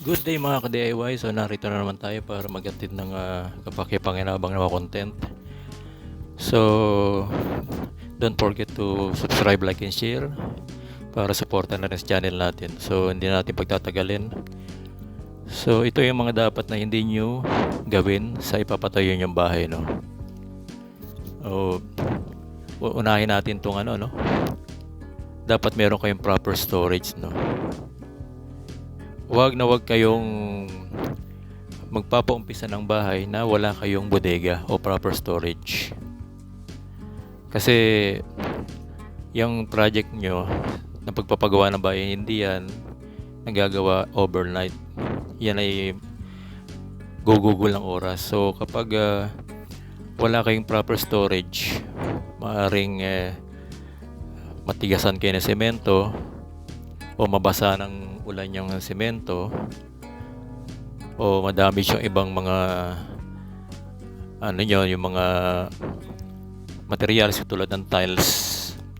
Good day mga ka-DIY. So narito na naman tayo para magatid ng uh, kapakipanginabang na content. So don't forget to subscribe, like, and share para supportan na rin sa channel natin. So hindi natin pagtatagalin. So ito yung mga dapat na hindi nyo gawin sa ipapatayo yung bahay. No? O, unahin natin tong ano, no? Dapat meron kayong proper storage, no? Huwag na huwag kayong magpapaumpisa ng bahay na wala kayong bodega o proper storage. Kasi yung project nyo na pagpapagawa ng bahay, hindi yan nagagawa overnight. Yan ay gugugol ng oras. So kapag ah, wala kayong proper storage, maaring eh, matigasan kayo ng semento o mabasa ng ulan yung semento o madamage yung ibang mga ano yun, yung mga materials tulad ng tiles,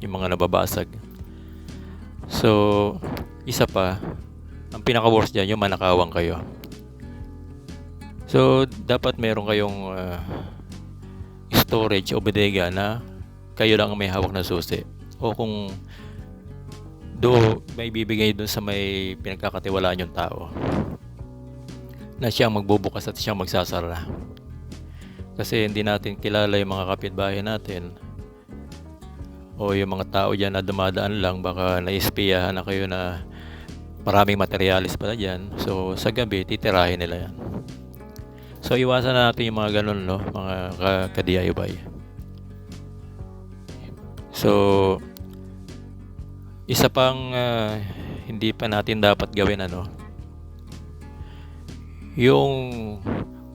yung mga nababasag. So, isa pa, ang pinaka-worst dyan, yung manakawang kayo. So, dapat meron kayong ah, storage o bodega na kayo lang ang may hawak na susi. O kung do may bibigay dun sa may pinagkakatiwalaan yung tao na siyang magbubukas at siyang magsasara. Kasi hindi natin kilala yung mga kapitbahay natin o yung mga tao dyan na dumadaan lang baka naispiyahan na kayo na maraming materialis pala dyan. So sa gabi, titirahin nila yan. So iwasan na natin yung mga ganun, no? Mga ka- ka-DIY. So, isa pang ah, hindi pa natin dapat gawin ano? Yung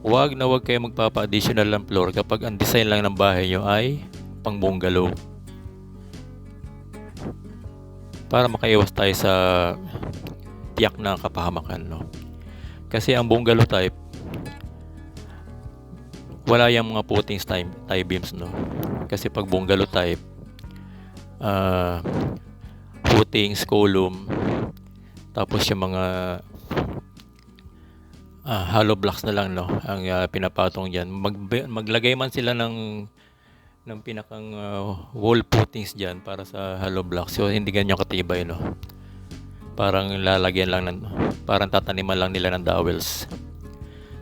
wag na wag kayo magpapa-additional ng floor kapag ang design lang ng bahay nyo ay pang bungalow para makaiwas tayo sa tiyak na kapahamakan no? Kasi ang bungalow type wala yung mga puttings tie, tie beams no? Kasi pag bungalow type ah footings, column, tapos yung mga ah, hollow blocks na lang no ang ah, pinapatong diyan. Mag, maglagay man sila ng ng pinakang ah, wall footings diyan para sa hollow blocks. So hindi ganyan katibay no. Parang lalagyan lang ng parang tataniman lang nila ng dowels.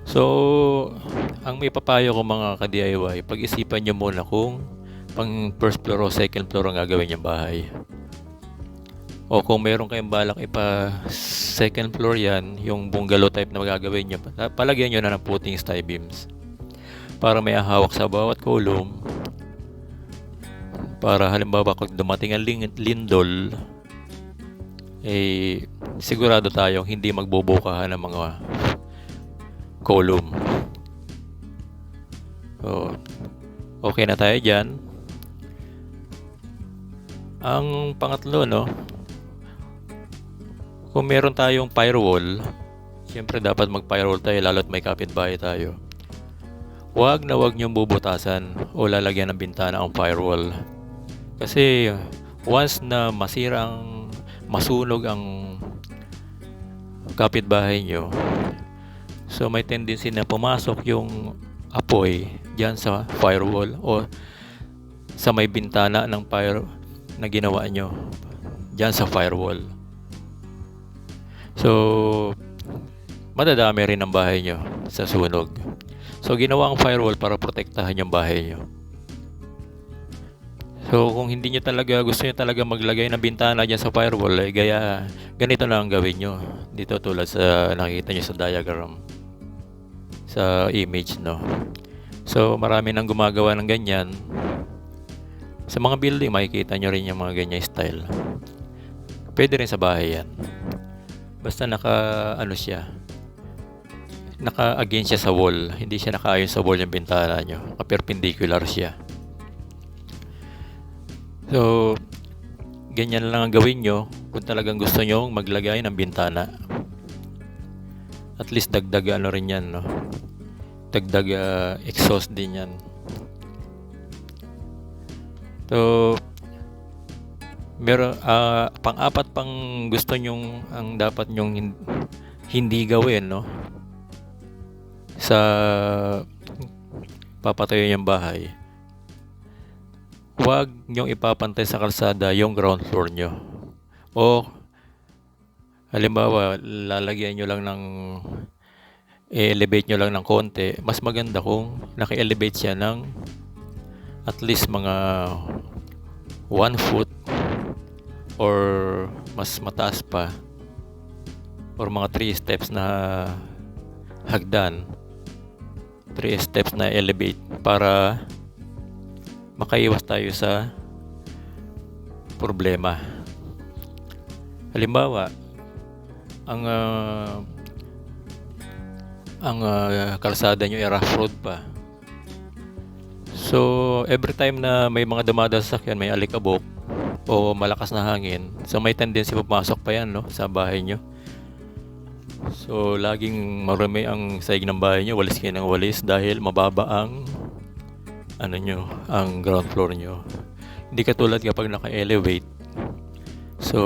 So, ang may papayo ko mga ka-DIY, pag-isipan nyo muna kung pang first floor o second floor ang gagawin yung bahay. O kung meron kayong balak ipa second floor yan, yung bungalow type na magagawin nyo, pa- palagyan nyo na ng footings tie beams. Para may hawak sa bawat column. Para halimbawa kung dumating ang lin- lindol, eh sigurado tayong hindi magbubukahan ng mga column. So, okay na tayo dyan. Ang pangatlo, no, kung meron tayong firewall, siyempre dapat mag-firewall tayo lalo't may kapitbahay tayo. Huwag na huwag niyong bubutasan o lalagyan ng bintana ang firewall. Kasi once na masira ang masunog ang kapitbahay niyo, so may tendency na pumasok yung apoy diyan sa firewall o sa may bintana ng fire na ginawa nyo diyan sa firewall. So, madadami rin ang bahay nyo sa sunog. So, ginawa ang firewall para protektahan yung bahay nyo. So, kung hindi nyo talaga, gusto nyo talaga maglagay ng bintana dyan sa firewall, eh, gaya, ganito na ang gawin nyo. Dito tulad sa nakikita nyo sa diagram. Sa image, no. So, marami nang gumagawa ng ganyan. Sa mga building, makikita nyo rin yung mga ganyan style. Pwede rin sa bahay yan. Basta naka ano siya. Naka against siya sa wall. Hindi siya nakaayon sa wall yung bintana nyo. Naka perpendicular siya. So, ganyan lang ang gawin nyo kung talagang gusto nyo maglagay ng bintana. At least dagdag ano rin yan, no? Dagdag ah, exhaust din yan. So, meron ah, pang-apat pang gusto nyong ang dapat nyong hin- hindi gawin, no? Sa papatayo niyang bahay, huwag niyong ipapantay sa kalsada yung ground floor niyo. O, halimbawa, lalagyan niyo lang ng i-elevate nyo lang ng konti, mas maganda kung naka-elevate siya ng at least mga 1 foot or mas mataas pa or mga 3 steps na hagdan 3 steps na elevate para makaiwas tayo sa problema. Halimbawa ang ah, ang ah, kalsada nyo ay rough road pa. So, every time na may mga dumadaan sa sakyan, may alikabok o malakas na hangin, so may tendency pumasok pa yan no, sa bahay nyo. So, laging marumi ang saig ng bahay nyo, walis kayo ng walis dahil mababa ang ano nyo, ang ground floor nyo. Hindi katulad kapag naka-elevate. So,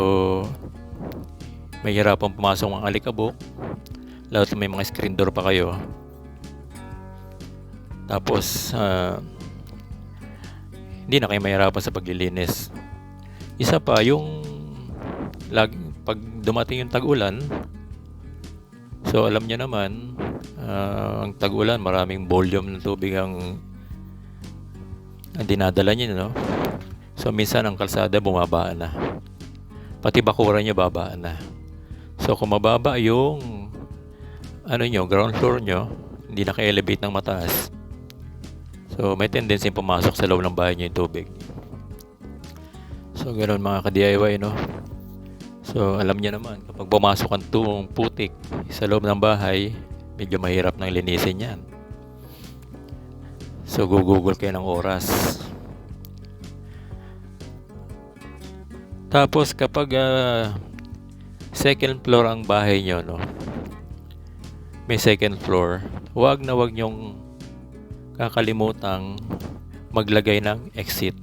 may hirapang pumasok mga alikabok. Lalo may mga screen door pa kayo. Tapos, ah, hindi na kayo mahirapan sa paglilinis. Isa pa, yung lag, pag dumating yung tag-ulan, so alam niyo naman, ah, ang tag-ulan, maraming volume ng tubig ang, ang dinadala niyo, no? So minsan ang kalsada bumaba na. Pati bakuran niya babaan na. So kung mababa yung ano nyo, ground floor nyo, hindi naka-elevate ng mataas, So, may tendency pumasok sa loob ng bahay niyo yung tubig. So, ganoon mga ka-DIY, no? So, alam niyo naman, kapag pumasok ang tuong putik sa loob ng bahay, medyo mahirap nang linisin yan. So, gugugol kayo ng oras. Tapos, kapag ah, second floor ang bahay niyo, no? May second floor, wag na wag niyong kakalimutang maglagay ng exit.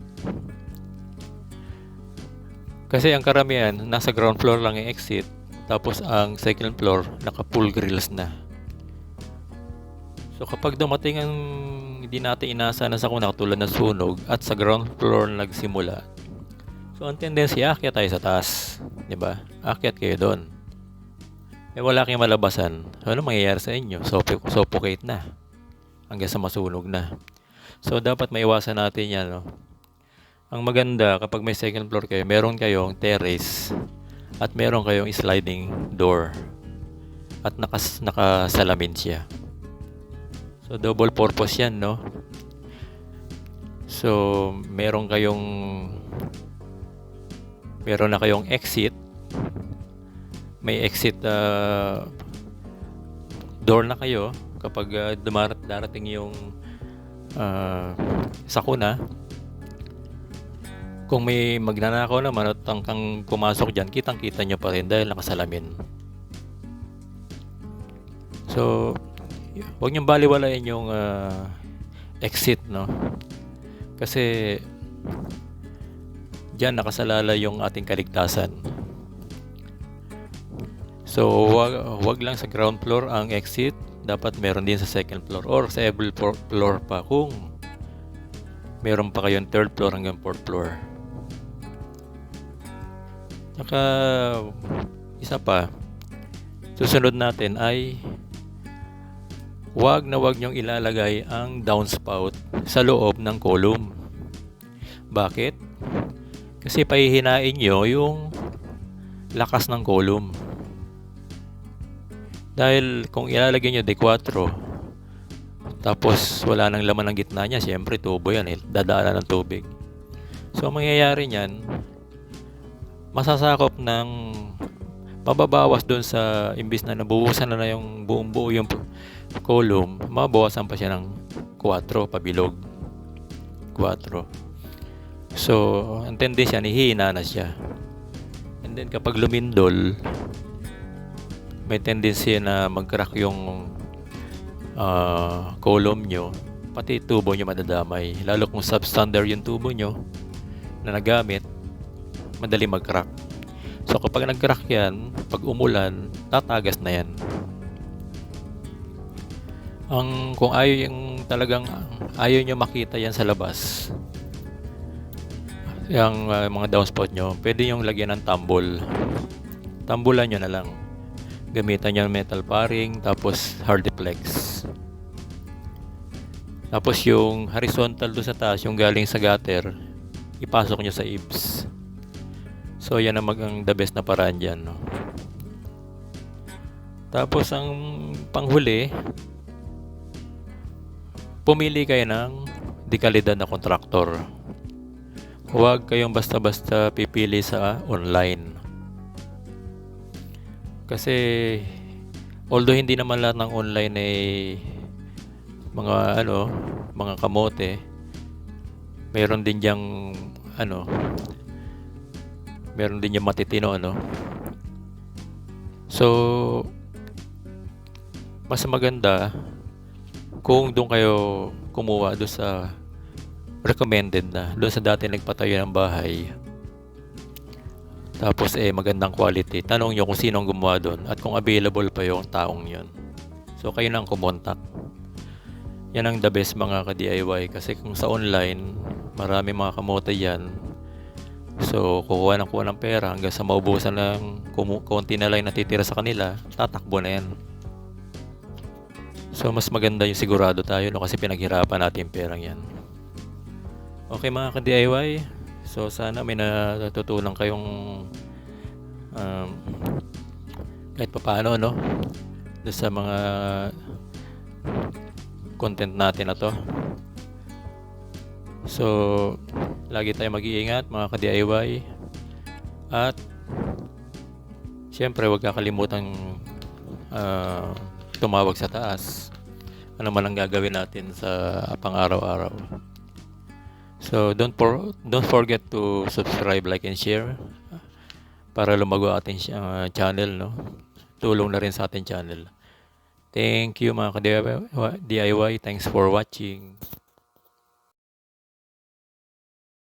Kasi ang karamihan, nasa ground floor lang yung exit, tapos ang second floor, naka full grills na. So kapag dumating ang hindi natin inasa na sa kuna tulad ng sunog at sa ground floor nagsimula, so ang tendency, akyat tayo sa taas. ba? Akyat kayo doon. Eh wala kayong malabasan. Ano mangyayari sa inyo? Suffo- suffocate na hanggang sa masunog na. So, dapat maiwasan natin yan. No? Ang maganda, kapag may second floor kayo, meron kayong terrace at meron kayong sliding door at nakas, nakasalamin siya. So, double purpose yan, no? So, meron kayong meron na kayong exit may exit uh, door na kayo kapag uh, dumarat darating yung uh, sakuna kung may magnanakaw naman at ang kang pumasok dyan kitang kita nyo pa rin dahil nakasalamin. So huwag niyong baliwalain yung uh, exit no? Kasi dyan nakasalala yung ating kaligtasan. So wag, wag lang sa ground floor ang exit. Dapat meron din sa second floor or sa every floor pa kung meron pa kayong third floor hanggang fourth floor. Saka isa pa, susunod natin ay wag na wag niyong ilalagay ang downspout sa loob ng column. Bakit? Kasi pahihinain nyo yung lakas ng column. Dahil kung ilalagay nyo D4, tapos wala nang laman ng gitna niya, siyempre tubo yan, eh, dadaanan ng tubig. So, ang mangyayari niyan, masasakop ng mababawas doon sa imbis na nabuhusan na, na yung buong buo yung column, mabawasan pa siya ng 4 pabilog. 4. So, ang tendency niya, hihina na siya. And then kapag lumindol, may tendency na mag-crack yung uh, column nyo, pati tubo nyo madadamay. Lalo kung substandard yung tubo nyo na nagamit, madali mag-crack. So kapag nag-crack yan, pag umulan, tatagas na yan. Ang kung ayaw yung talagang ayaw nyo makita yan sa labas, yung uh, mga downspout nyo, pwede yung lagyan ng tambol. Tambulan nyo na lang. Gamitan nyo metal paring, tapos hardiplex. Tapos yung horizontal do sa taas, yung galing sa gutter, ipasok nyo sa ibs. So yan ang magang the best na paraan dyan. No? Tapos ang panghuli, pumili kayo ng dekalidad na kontraktor. Huwag kayong basta-basta pipili sa online. Kasi although hindi naman lahat ng online ay mga ano, mga kamote, mayroon din diyang ano, meron din yung matitino ano. So mas maganda kung doon kayo kumuha doon sa recommended na doon sa dati nagpatayo ng bahay. Tapos eh magandang quality. Tanong nyo kung sino ang gumawa doon at kung available pa yung taong yon so kayo nang kumontak. Yan ang the best mga ka-DIY kasi kung sa online marami mga kamote yan so kukuha ng kuha ng pera hanggang sa maubusan ng kumu- konti na lang natitira sa kanila tatakbo na yan. So mas maganda yung sigurado tayo no kasi pinaghirapan natin yung perang yan. Okay mga ka-DIY, so sana may natutunan kayong um, kahit papaano no sa mga content natin na to. So, lagi tayo mag-iingat mga ka-DIY at Siyempre, huwag kakalimutan uh, tumawag sa taas. Ano man ang gagawin natin sa pang-araw-araw. So don't for, don't forget to subscribe, like and share para lumago ating uh, channel no. Tulong na rin sa ating channel. Thank you mga ka-DIY. Thanks for watching.